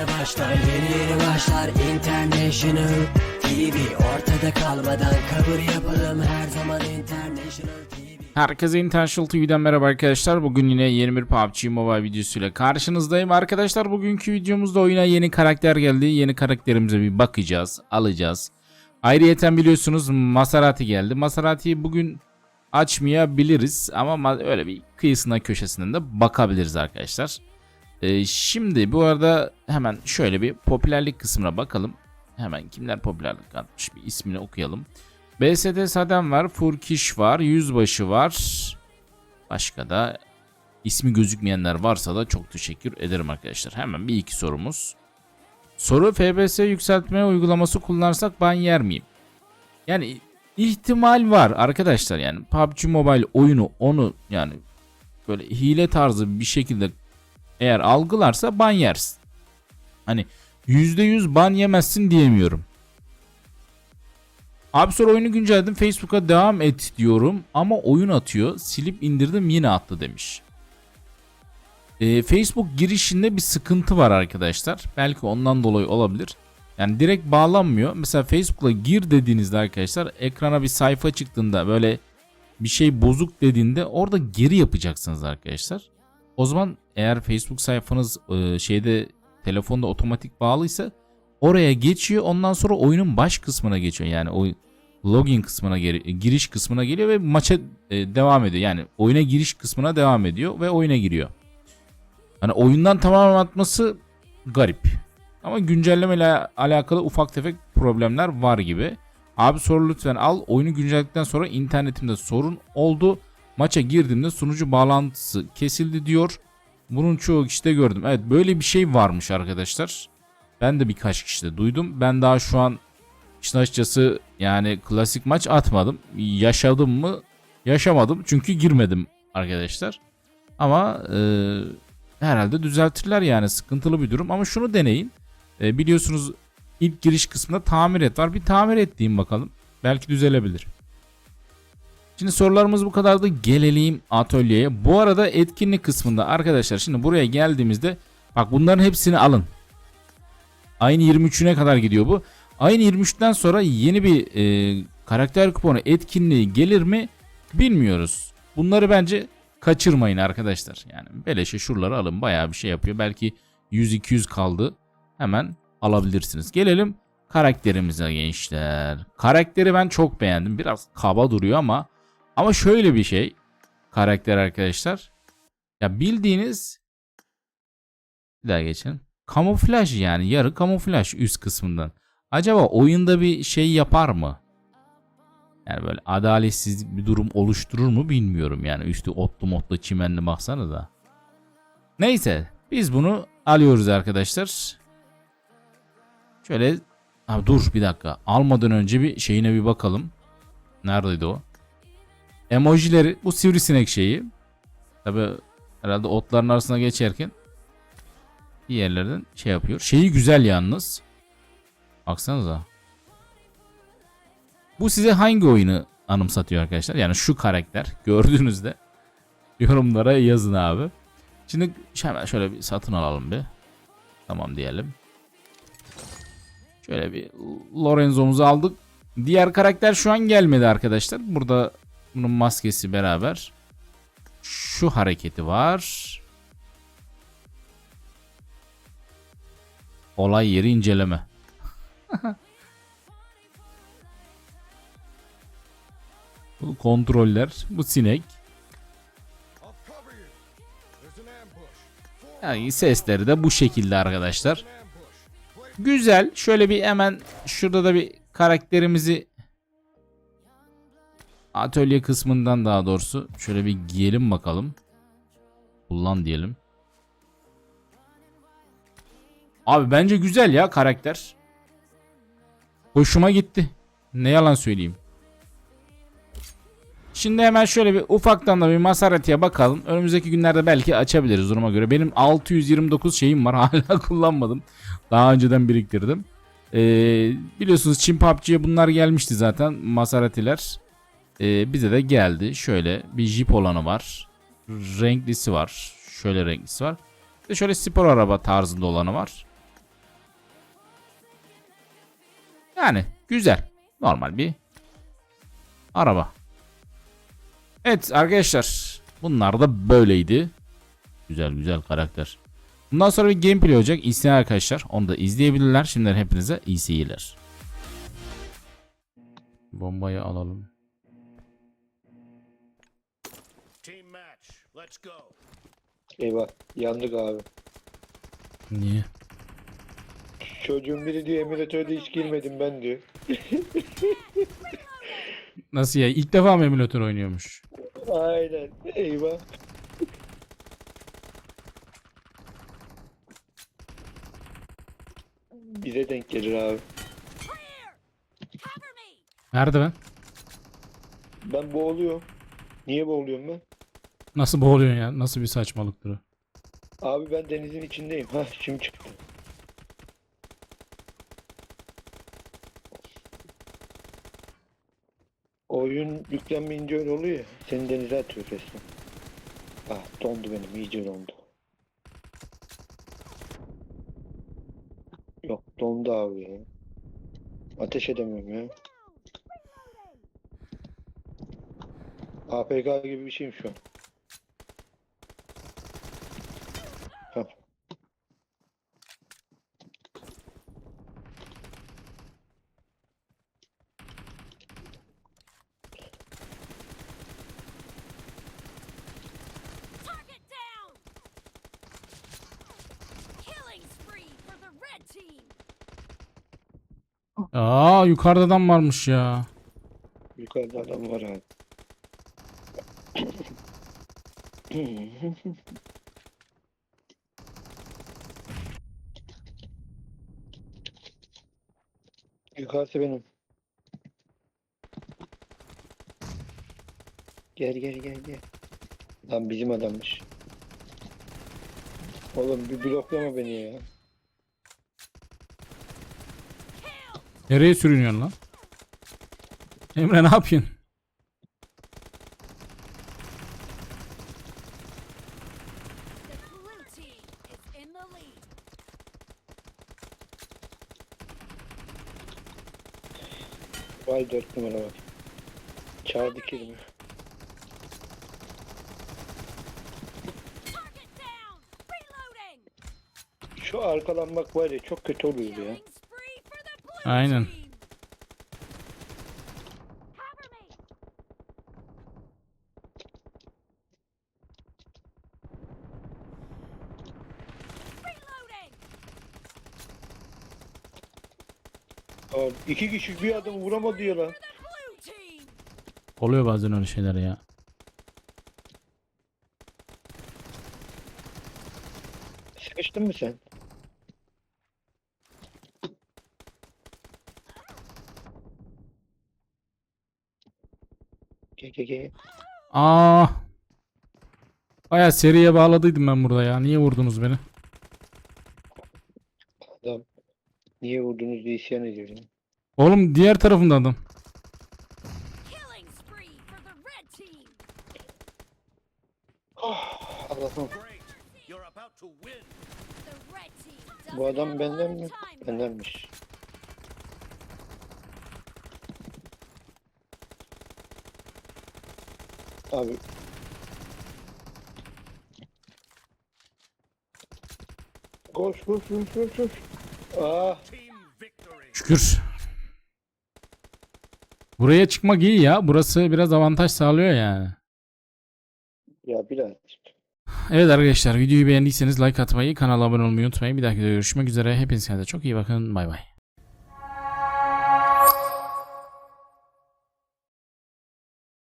yeni başlar Yeni yeni başlar International TV Ortada kalmadan kabul yapalım Her zaman International TV Herkese International TV'den merhaba arkadaşlar. Bugün yine yeni bir PUBG Mobile videosuyla karşınızdayım. Arkadaşlar bugünkü videomuzda oyuna yeni karakter geldi. Yeni karakterimize bir bakacağız, alacağız. Ayrıyeten biliyorsunuz Maserati geldi. Maserati'yi bugün açmayabiliriz ama ma- öyle bir kıyısına köşesinden de bakabiliriz arkadaşlar. Ee, şimdi bu arada hemen şöyle bir popülerlik kısmına bakalım. Hemen kimler popülerlik atmış bir ismini okuyalım. BST Sadem var, Furkiş var, Yüzbaşı var. Başka da ismi gözükmeyenler varsa da çok teşekkür ederim arkadaşlar. Hemen bir iki sorumuz. Soru FBS yükseltme uygulaması kullanırsak ban yer miyim? Yani ihtimal var arkadaşlar yani PUBG Mobile oyunu onu yani böyle hile tarzı bir şekilde eğer algılarsa ban yersin. Hani %100 ban yemezsin diyemiyorum. Abi sonra oyunu güncelledim Facebook'a devam et diyorum ama oyun atıyor silip indirdim yine attı demiş. Ee, Facebook girişinde bir sıkıntı var arkadaşlar. Belki ondan dolayı olabilir. Yani direkt bağlanmıyor. Mesela Facebook'a gir dediğinizde arkadaşlar ekrana bir sayfa çıktığında böyle bir şey bozuk dediğinde orada geri yapacaksınız arkadaşlar. O zaman eğer Facebook sayfanız e, şeyde telefonda otomatik bağlıysa oraya geçiyor. Ondan sonra oyunun baş kısmına geçiyor. Yani o login kısmına geri- giriş kısmına geliyor ve maça e, devam ediyor. Yani oyuna giriş kısmına devam ediyor ve oyuna giriyor. Hani oyundan tamamen atması garip. Ama güncellemeyle alakalı ufak tefek problemler var gibi. Abi soru lütfen al. Oyunu güncelledikten sonra internetimde sorun oldu. Maça girdiğimde sunucu bağlantısı kesildi diyor. Bunun çoğu kişide gördüm. Evet böyle bir şey varmış arkadaşlar. Ben de birkaç kişide duydum. Ben daha şu an işin açıkçası yani klasik maç atmadım. Yaşadım mı? Yaşamadım. Çünkü girmedim arkadaşlar. Ama e, herhalde düzeltirler yani sıkıntılı bir durum. Ama şunu deneyin. E, biliyorsunuz ilk giriş kısmında tamir et var. Bir tamir et diyeyim bakalım. Belki düzelebilir. Şimdi sorularımız bu kadardı. Gelelim atölyeye. Bu arada etkinlik kısmında arkadaşlar şimdi buraya geldiğimizde bak bunların hepsini alın. Ayın 23'üne kadar gidiyor bu. Ayın 23'ten sonra yeni bir e, karakter kuponu etkinliği gelir mi bilmiyoruz. Bunları bence kaçırmayın arkadaşlar. Yani beleşe şuraları alın bayağı bir şey yapıyor. Belki 100-200 kaldı. Hemen alabilirsiniz. Gelelim karakterimize gençler. Karakteri ben çok beğendim. Biraz kaba duruyor ama ama şöyle bir şey karakter arkadaşlar. Ya bildiğiniz bir daha geçelim. Kamuflaj yani yarı kamuflaj üst kısmından. Acaba oyunda bir şey yapar mı? Yani böyle adaletsiz bir durum oluşturur mu bilmiyorum yani üstü otlu motlu çimenli baksana da. Neyse biz bunu alıyoruz arkadaşlar. Şöyle Abi dur bir dakika almadan önce bir şeyine bir bakalım. Neredeydi o? Emojileri bu sivrisinek şeyi. Tabi herhalde otların arasına geçerken bir yerlerden şey yapıyor. Şeyi güzel yalnız. Baksanıza. Bu size hangi oyunu anımsatıyor arkadaşlar? Yani şu karakter gördüğünüzde yorumlara yazın abi. Şimdi hemen şöyle bir satın alalım bir. Tamam diyelim. Şöyle bir Lorenzo'muzu aldık. Diğer karakter şu an gelmedi arkadaşlar. Burada bunun maskesi beraber. Şu hareketi var. Olay yeri inceleme. bu kontroller. Bu sinek. Yani sesleri de bu şekilde arkadaşlar. Güzel. Şöyle bir hemen şurada da bir karakterimizi atölye kısmından daha doğrusu şöyle bir giyelim bakalım. Kullan diyelim. Abi bence güzel ya karakter. Hoşuma gitti. Ne yalan söyleyeyim. Şimdi hemen şöyle bir ufaktan da bir Maserati'ye bakalım. Önümüzdeki günlerde belki açabiliriz duruma göre. Benim 629 şeyim var hala kullanmadım. Daha önceden biriktirdim. Ee, biliyorsunuz Çin PUBG'ye bunlar gelmişti zaten Maserati'ler. Ee, bize de geldi. Şöyle bir Jeep olanı var. Renklisi var. Şöyle renklisi var. Bir de şöyle spor araba tarzında olanı var. Yani güzel. Normal bir araba. Evet arkadaşlar. Bunlar da böyleydi. Güzel güzel karakter. Bundan sonra bir gameplay olacak. İsteyen arkadaşlar onu da izleyebilirler. Şimdiden hepinize iyi seyirler. Bombayı alalım. Eyvah yandık abi. Niye? Çocuğun biri diyor emülatörde hiç girmedim ben diyor. Nasıl ya? İlk defa mı emülatör oynuyormuş? Aynen. Eyvah. Bize denk gelir abi. Nerede ben? Ben boğuluyorum. Niye boğuluyorum ben? Nasıl boğuluyorsun ya? Nasıl bir saçmalıktır o? Abi ben denizin içindeyim. Hah şimdi çıktı. Oyun yüklenmeyince öyle oluyor ya. Seni denize atıyor resmen. Ah dondu benim iyice dondu. Yok dondu abi ya. Ateş edemiyorum ya. APK gibi bir şeyim şu an. Hah. Target down! Killing spree for the red team! Aa yukarıda adam varmış ya. Yukarıda adam var abi. Yukarısı benim. Gel gel gel gel. Lan bizim adammış. Oğlum bir bloklama beni ya. Nereye sürünüyorsun lan? Emre ne yapıyorsun? Vay dört numara kelime. Target down! Reloading! Şu arkalanmak var ya çok kötü oluyor ya. Killing spree for the blue Aynen. Abi iki kişi bir adam vuramadı ya lan. Oluyor bazen öyle şeyler ya. Sıkıştın mı sen? Gel. Aa. Baya seriye bağladıydım ben burada ya. Niye vurdunuz beni? Adam niye vurdunuz diye isyan ediyor ya. Oğlum diğer tarafında adam. Killing spree for the red team! Ah, Allah'ım. Great. You're about to win. The red team Bu doesn't adam have a benden lot mi? of time left. Bendenmiş. Abi. Koş koş koş koş koş. Ah. Şükür. Buraya çıkmak iyi ya. Burası biraz avantaj sağlıyor yani. ya birazcık. Evet arkadaşlar videoyu beğendiyseniz like atmayı, kanala abone olmayı unutmayın. Bir dahaki videoda görüşmek üzere. Hepinize de çok iyi bakın. Bay bay.